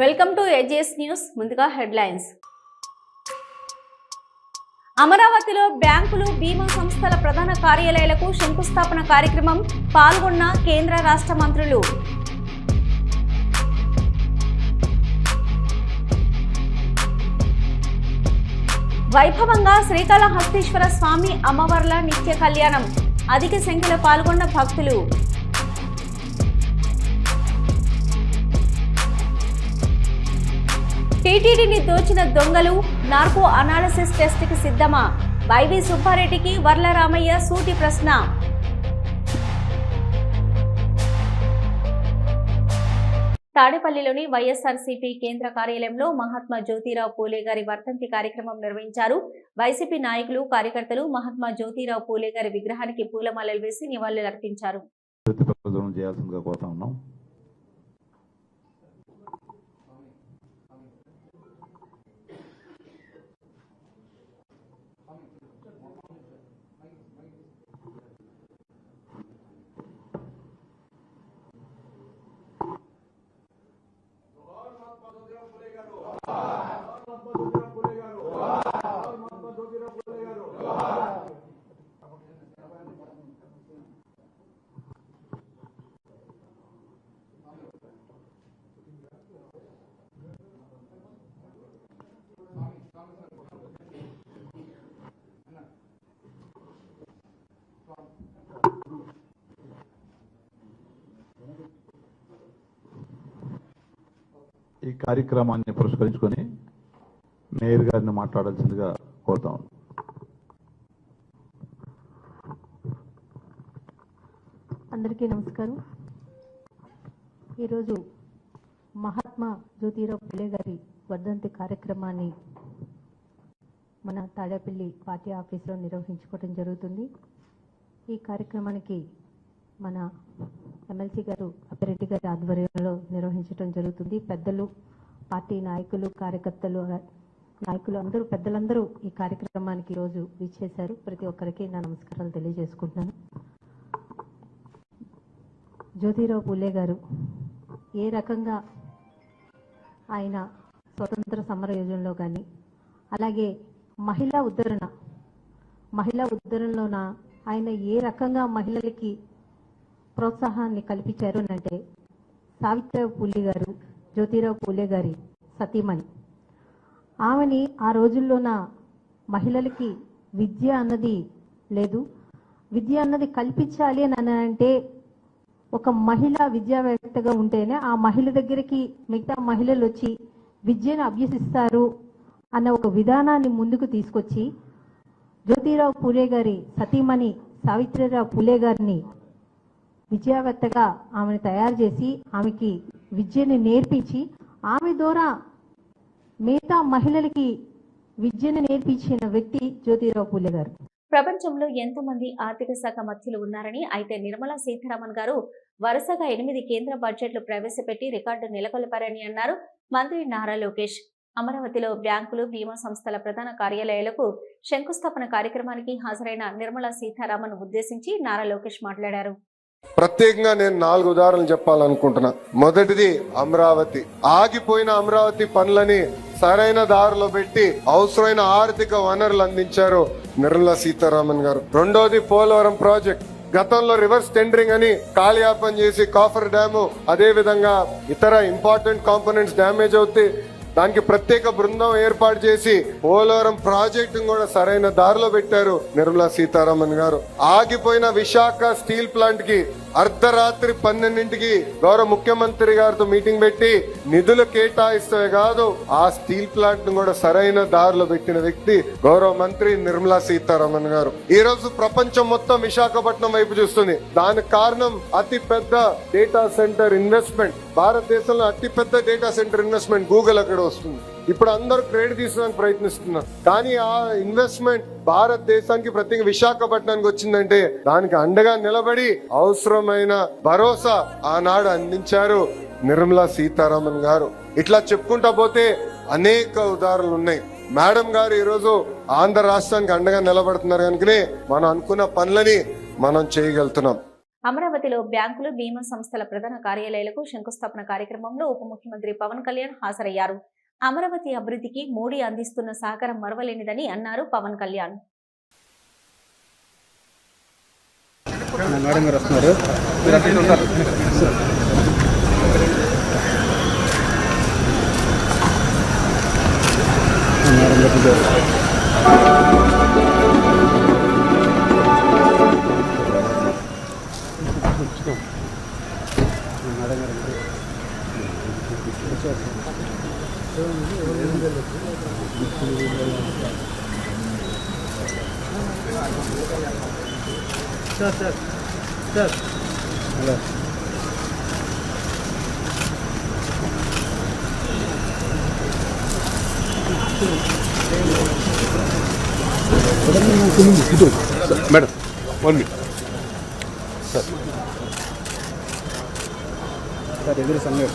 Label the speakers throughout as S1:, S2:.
S1: Welcome to AGS news ముందుగా headlines. అమరావతిలో బ్యాంకులు బీమా సంస్థల ప్రధాన కార్యాలయాలకు శంకుస్థాపన కార్యక్రమం పాల్గొన్న కేంద్ర రాష్ట్ర మంత్రులు. వైభవంగా శ్రీకాళహస్తీశ్వర స్వామి అమ్మవార్ల నిత్య కళ్యాణం. అధిక సంఖ్యలో పాల్గొన్న భక్తులు. టీటీడీని దోచిన దొంగలు నార్కో అనాలిసిస్ టెస్ట్కి సిద్ధమా? వైవి సుబ్బారెడ్డికి వర్లరామయ్య సూటి ప్రశ్న. తాడేపల్లిలోని వైఎస్ఆర్సీపీ కేంద్ర కార్యాలయంలో మహాత్మా జ్యోతిరావు పూలే గారి వర్ధంతి కార్యక్రమం నిర్వహించారు. వైసీపీ నాయకులు కార్యకర్తలు మహాత్మా జ్యోతిరావు పూలే గారి విగ్రహానికి పూలమాలలు వేసి నివాళులర్పించారు.
S2: ఈ కార్యక్రమాన్ని పురస్కరించుకొని మేయర్ గారిని మాట్లాడాల్సిందిగా కోరుతాం
S3: అందరికీ నమస్కారం. ఈరోజు మహాత్మా జ్యోతిరావు పులే గారి వర్ధంతి కార్యక్రమాన్ని మన తాడేపల్లి పార్టీ ఆఫీస్లో నిర్వహించుకోవడం జరుగుతుంది. ఈ కార్యక్రమానికి మన ఎమ్మెల్సీ గారు అప్పిరెడ్డి గారి ఆధ్వర్యంలో నిర్వహించడం జరుగుతుంది. పెద్దలు పార్టీ నాయకులు కార్యకర్తలు నాయకులు అందరూ పెద్దలందరూ ఈ కార్యక్రమానికి ఈరోజు విచ్చేశారు. ప్రతి ఒక్కరికి నా నమస్కారాలు తెలియజేసుకుంటున్నాను. జ్యోతిరావు పూలే గారు ఏ రకంగా ఆయన స్వతంత్ర సమర యోజనలో కానీ అలాగే మహిళా ఉద్ధరణ మహిళా ఉద్ధరణలోన ఆయన ఏ రకంగా మహిళలకి ప్రోత్సాహాన్ని కల్పించారు అని అంటే సావిత్రావు పూలి గారు జ్యోతిరావు పూలే గారి సతీమణి. ఆమెని ఆ రోజుల్లోన మహిళలకి విద్య అన్నది లేదు. విద్య అన్నది కల్పించాలి అని అంటే ఒక మహిళ విద్యావేత్తగా ఉంటేనే ఆ మహిళ దగ్గరికి మిగతా మహిళలు వచ్చి విద్యను అభ్యసిస్తారు అన్న ఒక విధానాన్ని ముందుకు తీసుకొచ్చి జ్యోతిరావు పూలే గారి సతీమణి సావిత్రిరావు పూలే గారిని విద్యావేత్తగా ఆమెను తయారు చేసి ఆమెకి విద్యను నేర్పించి ఆమె ద్వారా మిగతా మహిళలకి విద్యను నేర్పించిన వ్యక్తి జ్యోతిరావు పూలే గారు.
S1: ప్రపంచంలో ఎంతమంది ఆర్థిక శాఖ మంత్రులు ఉన్నారని అయితే నిర్మలా సీతారామన్ గారు వరుసగా ఎనిమిది కేంద్ర బడ్జెట్లు ప్రవేశపెట్టి రికార్డు నెలకొల్పారని అన్నారు మంత్రి నారా లోకేష్. అమరావతిలో బ్యాంకులు బీమా సంస్థల ప్రధాన కార్యాలయాలకు శంకుస్థాపన కార్యక్రమానికి హాజరైన నిర్మలా సీతారామన్ ఉద్దేశించి నారా లోకేష్ మాట్లాడారు.
S4: ప్రత్యేకంగా నేను నాలుగు ఉదాహరణలు చెప్పాలనుకుంటున్నా. మొదటిది అమరావతి. ఆగిపోయిన అమరావతి పనులని సరైన దారిలో పెట్టి అవసరమైన ఆర్థిక వనరులు అందించారు నిర్మలా సీతారామన్ గారు. రెండోది పోలవరం ప్రాజెక్ట్. గతంలో రివర్స్ టెండరింగ్ అని కాలయాపన చేసి కాఫర్ డ్యాము అదే విధంగా ఇతర ఇంపార్టెంట్ కాంపోనెంట్స్ డ్యామేజ్ అవుతాయి. దానికి ప్రత్యేక బృందం ఏర్పాటు చేసి పోలవరం ప్రాజెక్టు కూడా సరైన దారిలో పెట్టారు నిర్మలా సీతారామన్ గారు. ఆగిపోయిన విశాఖ స్టీల్ ప్లాంట్కి అర్ధరాత్రి పన్నెండింటికి గౌరవ ముఖ్యమంత్రి గారితో మీటింగ్ పెట్టి నిధులు కేటాయిస్తే కాదు ఆ స్టీల్ ప్లాంట్ను కూడా సరైన దారిలో పెట్టిన వ్యక్తి గౌరవ మంత్రి నిర్మలా సీతారామన్ గారు. ఈ రోజు ప్రపంచం మొత్తం విశాఖపట్నం వైపు చూస్తుంది. దానికి కారణం అతి పెద్ద డేటా సెంటర్ ఇన్వెస్ట్మెంట్ భారతదేశంలో అతి పెద్ద డేటా సెంటర్ ఇన్వెస్ట్మెంట్ గూగుల్ అక్కడ వస్తుంది. ఇప్పుడు అందరూ క్రెడిట్ తీసుకోవడానికి ప్రయత్నిస్తున్నారు. కానీ ఆ ఇన్వెస్ట్మెంట్ భారతదేశానికి ప్రత్యేక విశాఖపట్నానికి వచ్చిందంటే దానికి అండగా నిలబడి అవసరమైన భరోసా ఆనాడు అందించారు నిర్మలా సీతారామన్ గారు. ఇట్లా చెప్పుకుంటా పోతే అనేక ఉదాహరణలు ఉన్నాయి. మేడం గారు ఈరోజు ఆంధ్ర రాష్ట్రానికి అండగా నిలబడుతున్నారు కనుకనే మనం అనుకున్న పనులని మనం చేయగలుగుతున్నాం.
S1: అమరావతిలో బ్యాంకులు బీమా సంస్థల ప్రధాన కార్యాలయాలకు శంకుస్థాపన కార్యక్రమంలో ఉప ముఖ్యమంత్రి పవన్ కళ్యాణ్ హాజరయ్యారు. అమరావతి అభివృద్ధికి మోడీ అందిస్తున్న సహకారం మరవలేనిదని అన్నారు పవన్ కళ్యాణ్.
S5: మేడం గారు sir sir sir hello madam one minute sir sir ఎదురు సంగతి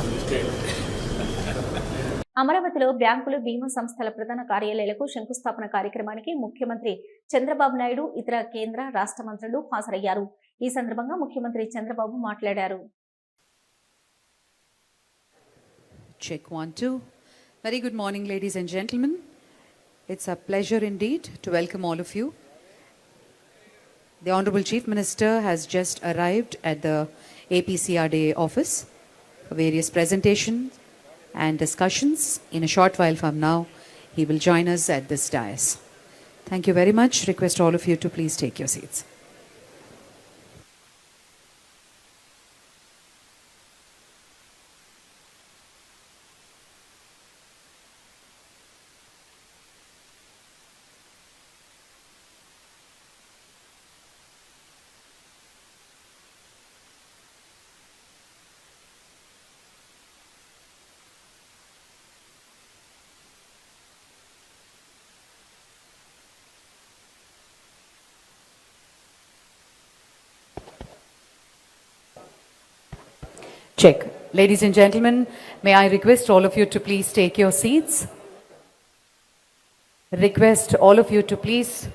S1: అమరావతిలో బ్యాంకులు బీమా సంస్థల ప్రధాన కార్యాలయాలకు శంకుస్థాపన కార్యక్రమానికి ముఖ్యమంత్రి చంద్రబాబు నాయుడు ఇతర కేంద్ర రాష్ట్ర మంత్రులు హాజరయ్యారు ఈ సందర్భంగా ముఖ్యమంత్రి చంద్రబాబు మాట్లాడారు
S6: Check one, two. Very good morning, ladies and gentlemen. It's a pleasure indeed to welcome all of you. The Honorable Chief Minister has just arrived at the APCRDA office for various presentations and discussions. In a short while from now, he will join us at this dais. Thank you very much. Request all of you to please take your seats. Check. Ladies and gentlemen, may I request all of you to please take your seats? Request all of you to please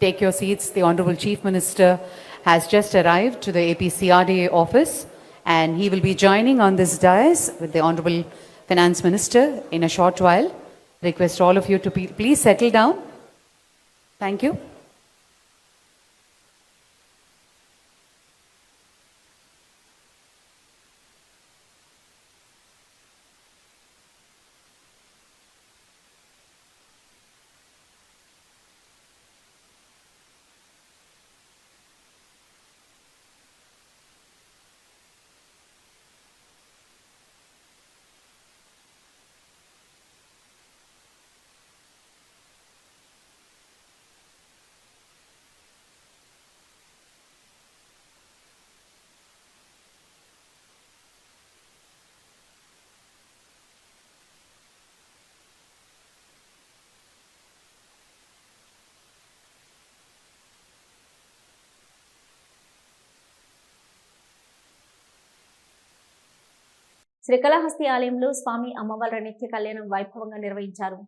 S6: take your seats. The Honorable Chief Minister has just arrived to the APCRDA office and he will be joining on this dais with the Honorable Finance Minister in a short while. Request all of you to please settle down. Thank you.
S1: Srikalahasti ఆలయంలో స్వామి అమ్మవార్ల నిత్య కళ్యాణం వైభవంగా నిర్వహించారు.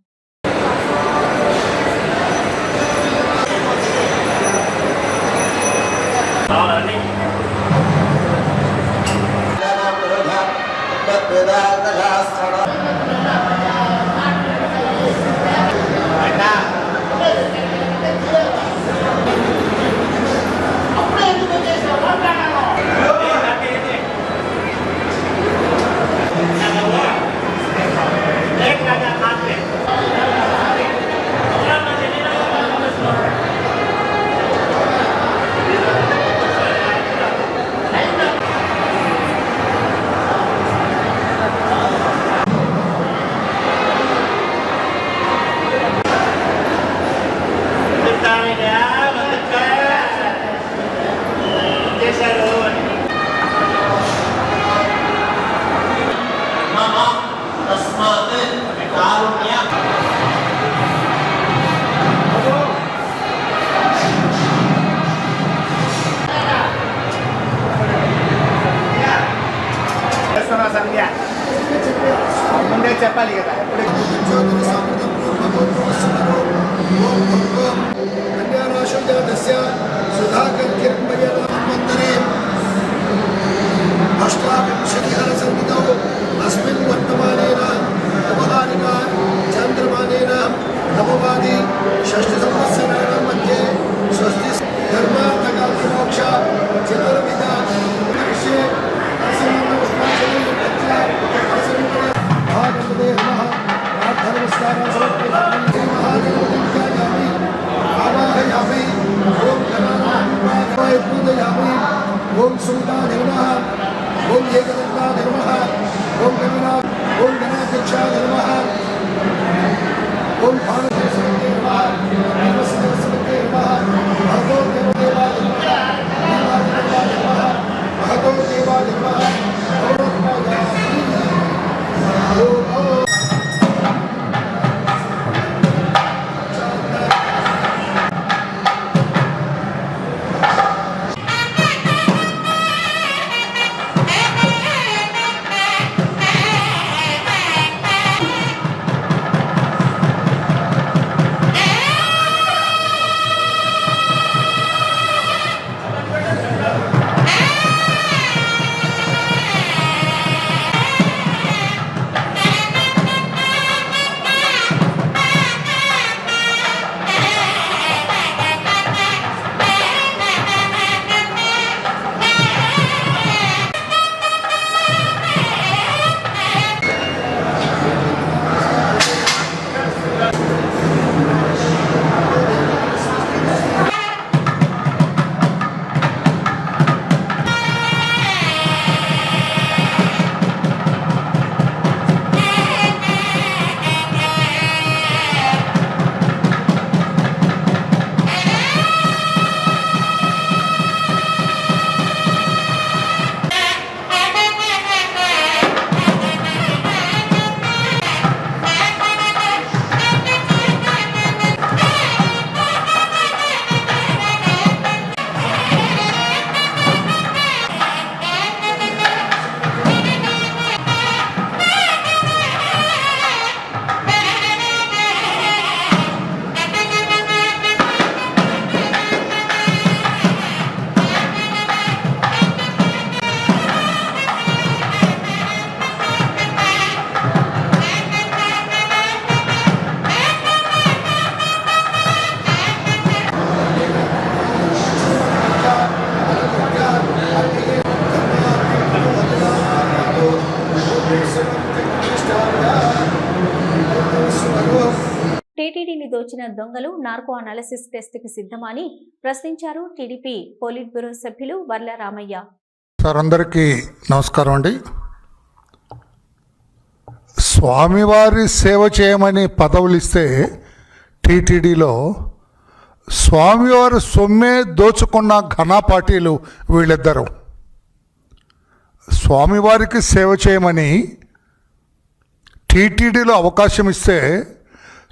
S7: Bye.
S1: టీటీడీని దొంగలు narco analysis టెస్ట్కి సిద్ధమని ప్రశ్నించారు టీడీపీ పోలిట్ బ్యూరో సభ్యులు వర్ల రామయ్య.
S7: సార్ అందరికీ నమస్కారం అండి. స్వామివారి సేవ చేయమని పదవులు ఇస్తే టీటీడీలో స్వామివారి సొమ్మే దోచుకున్న ఘన పార్టీలు వీళ్ళిద్దరు. స్వామివారికి సేవ చేయమని టీటీడీలో అవకాశం ఇస్తే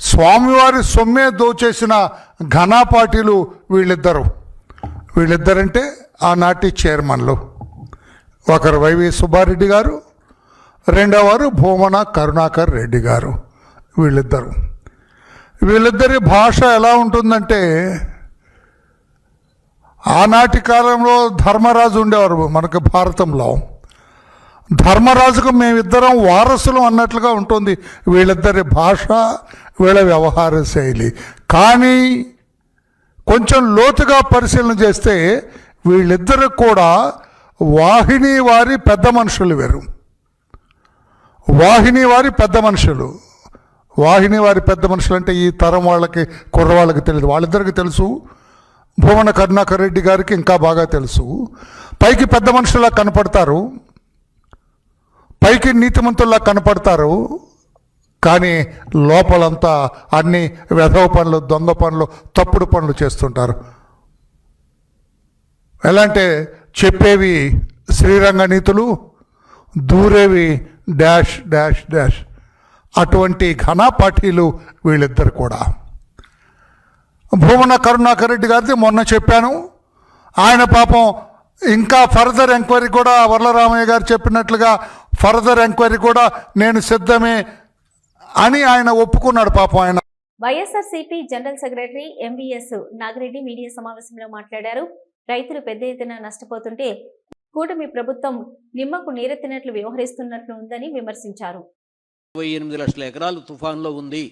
S7: స్వామివారి సొమ్మే దోచేసిన ఘనా పార్టీలు వీళ్ళిద్దరు. వీళ్ళిద్దరంటే ఆనాటి చైర్మన్లు. ఒకరు వైవి సుబ్బారెడ్డి గారు రెండవవారు భూమన కరుణాకర్ రెడ్డి గారు వీళ్ళిద్దరు. వీళ్ళిద్దరి భాష ఎలా ఉంటుందంటే ఆనాటి కాలంలో ధర్మరాజు ఉండేవారు మనకు భారతంలో. ధర్మరాజుకు మేమిద్దరం వారసులు అన్నట్లుగా ఉంటుంది. వీళ్ళిద్దరి భాష వీళ్ళ వ్యవహార శైలి. కానీ కొంచెం లోతుగా పరిశీలన చేస్తే వీళ్ళిద్దరు కూడా వాహిని వారి పెద్ద మనుషులు వేరు. వాహిని వారి పెద్ద మనుషులు. వాహిని వారి పెద్ద మనుషులు అంటే ఈ తరం వాళ్ళకి కుర్రవాళ్ళకి తెలియదు వాళ్ళిద్దరికి తెలుసు. భువన కరుణాకర్ రెడ్డి గారికి ఇంకా బాగా తెలుసు. పైకి పెద్ద మనుషులా కనపడతారు. పైకి నీతిమంతుల్లా కనపడతారు కానీ లోపలంతా అన్ని వెధవ పనులు దొంగ పనులు తప్పుడు పనులు చేస్తుంటారు. ఎలా అంటే చెప్పేవి శ్రీరంగ నీతులు దూరేవి డాష్ డాష్ డాష్. అటువంటి ఘన పార్టీలు వీళ్ళిద్దరు కూడా. భూమన కరుణాకర్ రెడ్డి గారిది మొన్న చెప్పాను. ఆయన పాపం ఇంకా ఫర్దర్ ఎంక్వైరీ కూడా వరలరామయ్య గారు చెప్పినట్లుగా ఫర్దర్ ఎంక్వైరీ కూడా నేను సిద్ధమే అని ఆయన ఒప్పుకున్నాడు పాపం ఆయన.
S1: YSRCP general secretary MVS Nagireddy media సమావేశంలో మాట్లాడారు. రైతులు పెద్ద ఎత్తున నష్టపోతుంటే కూటమి ప్రభుత్వం నిమ్మకు నీరెత్తినట్లు వ్యవహరిస్తున్నట్లు ఉందని విమర్శించారు.
S8: ఇరవై ఎనిమిది లక్షల ఎకరాలు తుఫాన్లో ఉంది.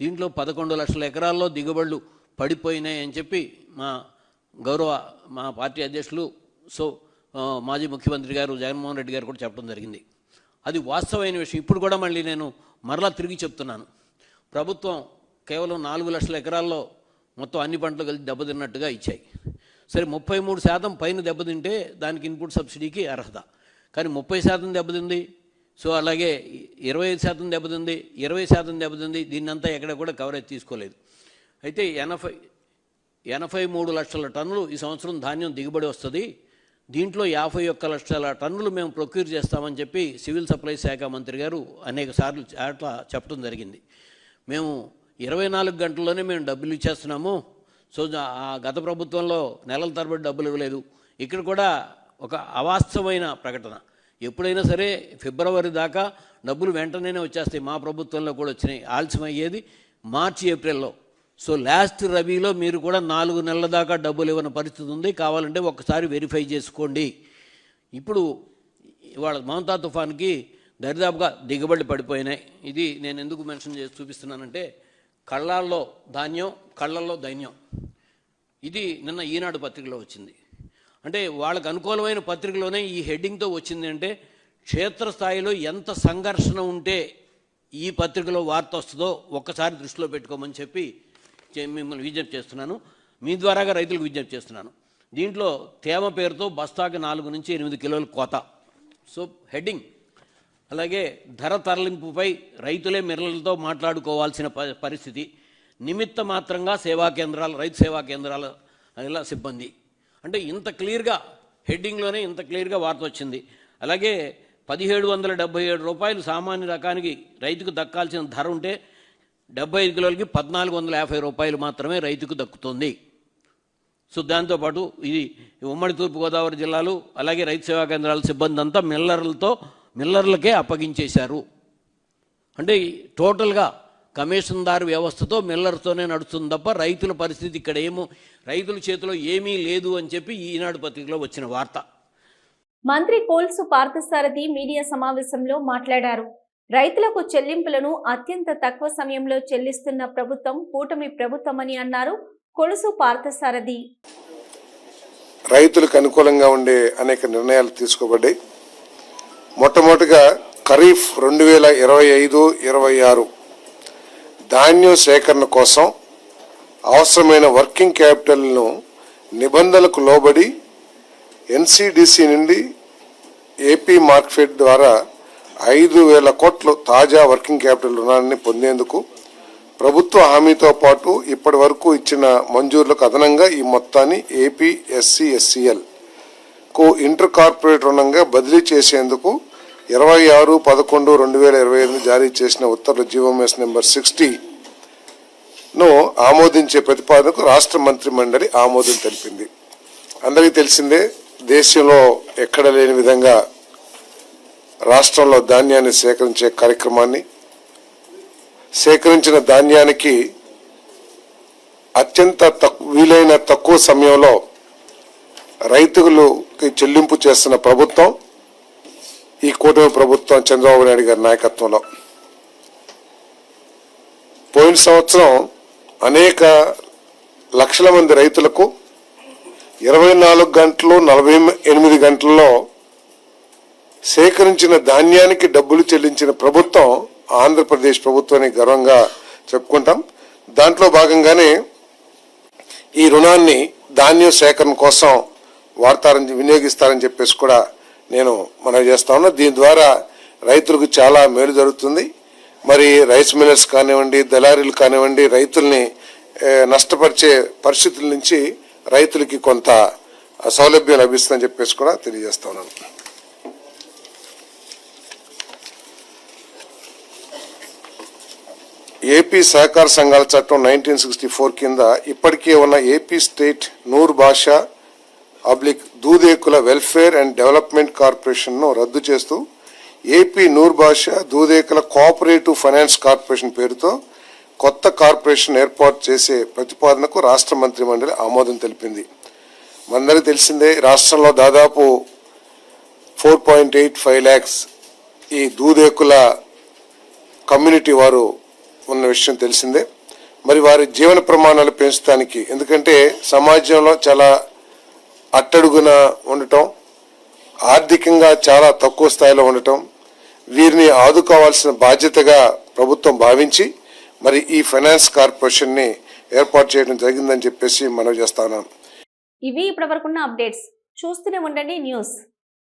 S8: దీంట్లో పదకొండు లక్షల ఎకరాల్లో దిగుబడులు పడిపోయినాయి అని చెప్పి మా గౌరవ మా పార్టీ అధ్యక్షులు సో మాజీ ముఖ్యమంత్రి గారు జగన్మోహన్ రెడ్డి గారు కూడా చెప్పడం జరిగింది. అది వాస్తవమైన విషయం. ఇప్పుడు కూడా మళ్ళీ నేను మరలా తిరిగి చెప్తున్నాను. ప్రభుత్వం కేవలం నాలుగు లక్షల ఎకరాల్లో మొత్తం అన్ని పంటలు కలిసి దెబ్బతిన్నట్టుగా ఇచ్చాయి. సరే ముప్పై మూడు శాతం పైన దెబ్బతింటే దానికి ఇన్పుట్ సబ్సిడీకి అర్హత. కానీ ముప్పై శాతం దెబ్బతింది. సో అలాగే ఇరవై ఐదు శాతం దెబ్బతింది ఇరవై శాతం దెబ్బతింది దీన్నంతా ఎక్కడ కూడా కవరేజ్ తీసుకోలేదు. అయితే ఎనభై ఎనభై మూడు లక్షల టన్నులు ఈ సంవత్సరం ధాన్యం దిగుబడి వస్తుంది. దీంట్లో యాభై ఒక్క లక్షల టన్నులు మేము ప్రొక్యూర్ చేస్తామని చెప్పి సివిల్ సప్లై శాఖ మంత్రి గారు అనేక సార్లు అట్లా చెప్పడం జరిగింది. మేము ఇరవై నాలుగు గంటల్లోనే మేము డబ్బులు ఇచ్చేస్తున్నాము. సో ఆ గత ప్రభుత్వంలో నెలల తరబడి డబ్బులు ఇవ్వలేదు. ఇక్కడ కూడా ఒక అవాస్తవమైన ప్రకటన. ఎప్పుడైనా సరే ఫిబ్రవరి దాకా డబ్బులు వెంటనే వచ్చేస్తాయి. మా ప్రభుత్వంలో కూడా వచ్చినాయి. ఆలస్యం అయ్యేది మార్చి ఏప్రిల్లో. సో లాస్ట్ రబీలో మీరు కూడా నాలుగు నెలల దాకా డబ్బులు ఇవ్వని పరిస్థితి ఉంది. కావాలంటే ఒకసారి వెరిఫై చేసుకోండి. ఇప్పుడు ఇవాళ మమతా తుఫాన్కి దరిదాపుగా దిగుబడి పడిపోయినాయి. ఇది నేను ఎందుకు మెన్షన్ చేసి చూపిస్తున్నానంటే కళ్ళాల్లో ధాన్యం కళ్ళల్లో దైన్యం. ఇది నిన్న ఈనాడు పత్రికలో వచ్చింది. అంటే వాళ్ళకు అనుకూలమైన పత్రికలోనే ఈ హెడ్డింగ్తో వచ్చింది అంటే క్షేత్రస్థాయిలో ఎంత సంఘర్షణ ఉంటే ఈ పత్రికలో వార్త వస్తుందో ఒక్కసారి దృష్టిలో పెట్టుకోమని చెప్పి మిమ్మల్ని విజ్ఞప్తి చేస్తున్నాను. మీ ద్వారాగా రైతులకు విజ్ఞప్తి చేస్తున్నాను. దీంట్లో తేమ పేరుతో బస్తాకి నాలుగు నుంచి ఎనిమిది కిలోల కోత. So heading. అలాగే ధర తరలింపుపై రైతులే మిర్రలతో మాట్లాడుకోవాల్సిన ప- పరిస్థితి. నిమిత్త మాత్రంగా సేవా కేంద్రాలు రైతు సేవా కేంద్రాల ఇలా సిబ్బంది. అంటే ఇంత క్లియర్గా హెడ్డింగ్లోనే ఇంత క్లియర్గా వార్త వచ్చింది. అలాగే పదిహేడు వందల డెబ్బై ఏడు రూపాయలు సామాన్య రకానికి రైతుకు దక్కాల్సిన ధర ఉంటే డెబ్బై ఐదు కిలోలకి పద్నాలుగు వందల యాభై రూపాయలు మాత్రమే రైతుకు దక్కుతుంది. సో దాంతోపాటు ఇది ఉమ్మడి తూర్పుగోదావరి జిల్లాలు అలాగే రైతు సేవా కేంద్రాల సిబ్బంది అంతా మిల్లర్లతో మిల్లర్లకే అప్పగించేశారు. అంటే టోటల్గా కమిషన్దారు వ్యవస్థతో మిల్లర్తోనే నడుస్తుంది తప్ప రైతుల పరిస్థితి ఇక్కడ ఏమో రైతుల చేతిలో ఏమీ లేదు అని చెప్పి ఈనాడు పత్రికలో వచ్చిన వార్త.
S1: మంత్రి కోల్సు పార్థసారథి మీడియా సమావేశంలో మాట్లాడారు. రైతులకు చెల్లింపులను అత్యంత తక్కువ సమయంలో చెల్లిస్తున్న ప్రభుత్వం కూటమి ప్రభుత్వమని అన్నారు. కొలుసు పార్థసారథి.
S9: రైతులకు అనుకూలంగా ఉండే అనేక నిర్ణయాలు తీసుకోబడ్డాయి. మొట్టమొదటిగా ఖరీఫ్ రెండు వేల ఇరవై ఐదు ఇరవై ఆరు ధాన్యం సేకరణ కోసం అవసరమైన వర్కింగ్ క్యాపిటల్ను నిబంధనలకు లోబడి ఎన్సిడిసి నుండి ఏపీ మార్కెట్ ద్వారా ఐదు వేల కోట్లు తాజా వర్కింగ్ క్యాపిటల్ రుణాన్ని పొందేందుకు ప్రభుత్వ హామీతో పాటు ఇప్పటి వరకు ఇచ్చిన మంజూరులకు అదనంగా ఈ మొత్తాన్ని ఏపీ ఎస్సీ ఎస్సీఎల్కు ఇంటర్ కార్పొరేట్ రుణంగా బదిలీ చేసేందుకు ఇరవై ఆరు పదకొండు రెండు వేల ఇరవై ఐదు జారీ చేసిన ఉత్తర్వుల జీవోఎస్ నెంబర్ సిక్స్టీను ఆమోదించే ప్రతిపాదనకు రాష్ట్ర మంత్రి మండలి ఆమోదం తెలిపింది. అందరికీ తెలిసిందే దేశంలో ఎక్కడ లేని విధంగా రాష్ట్రంలో ధాన్యాన్ని సేకరించే కార్యక్రమాన్ని సేకరించిన ధాన్యానికి అత్యంత తక్కు- వీలైన తక్కువ సమయంలో రైతులకి చెల్లింపు చేస్తున్న ప్రభుత్వం ఈ కూటమి ప్రభుత్వం చంద్రబాబు నాయుడు గారి నాయకత్వంలో. పోయిన సంవత్సరం అనేక లక్షల మంది రైతులకు ఇరవై నాలుగు గంటలు నలభై ఎనిమిది గంటల్లో సేకరించిన ధాన్యానికి డబ్బులు చెల్లించిన ప్రభుత్వం ఆంధ్రప్రదేశ్ ప్రభుత్వాన్ని గర్వంగా చెప్పుకుంటాం. దాంట్లో భాగంగానే ఈ రుణాన్ని ధాన్యం సేకరణ కోసం వాడతారని వినియోగిస్తారని చెప్పేసి కూడా నేను మనవి చేస్తా ఉన్నా. దీని ద్వారా రైతులకు చాలా మేలు జరుగుతుంది. మరి రైస్ మిల్లర్స్ కానివ్వండి దళారీలు కానివ్వండి రైతుల్ని నష్టపరిచే పరిస్థితుల నుంచి రైతులకి కొంత సౌలభ్యం లభిస్తుందని చెప్పేసి కూడా తెలియజేస్తా ఉన్నాను. ఏపీ సహకార సంఘాల చట్టం నైన్టీన్ సిక్స్టీ ఫోర్ కింద ఇప్పటికే ఉన్న ఏపీ స్టేట్ నూర్ భాష అబ్లిక్ దూదేకుల వెల్ఫేర్ అండ్ డెవలప్మెంట్ కార్పొరేషన్ను రద్దు చేస్తూ ఏపీ నూర్ భాష దూదేకుల కోఆపరేటివ్ ఫైనాన్స్ కార్పొరేషన్ పేరుతో కొత్త కార్పొరేషన్ ఏర్పాటు చేసే ప్రతిపాదనకు రాష్ట్ర మంత్రి మండలి ఆమోదం తెలిపింది. మనందరికీ తెలిసిందే రాష్ట్రంలో దాదాపు four point eight five lakhs ఈ దూదేకుల కమ్యూనిటీ వారు ఉన్న విషయం తెలిసిందే. మరి వారి జీవన ప్రమాణాలు పెంచడానికి ఎందుకంటే సమాజంలో చాలా అట్టడుగున ఉండటం ఆర్థికంగా చాలా తక్కువ స్థాయిలో ఉండటం వీరిని ఆదుకోవాల్సిన బాధ్యతగా ప్రభుత్వం భావించి మరి ఈ ఫైనాన్స్ కార్పొరేషన్ని ఏర్పాటు చేయడం జరిగిందని చెప్పేసి మనవి చేస్తాను
S1: ఇవి ఇప్పటివరకున్న అప్డేట్స్. చూస్తూనే ఉండండి న్యూస్.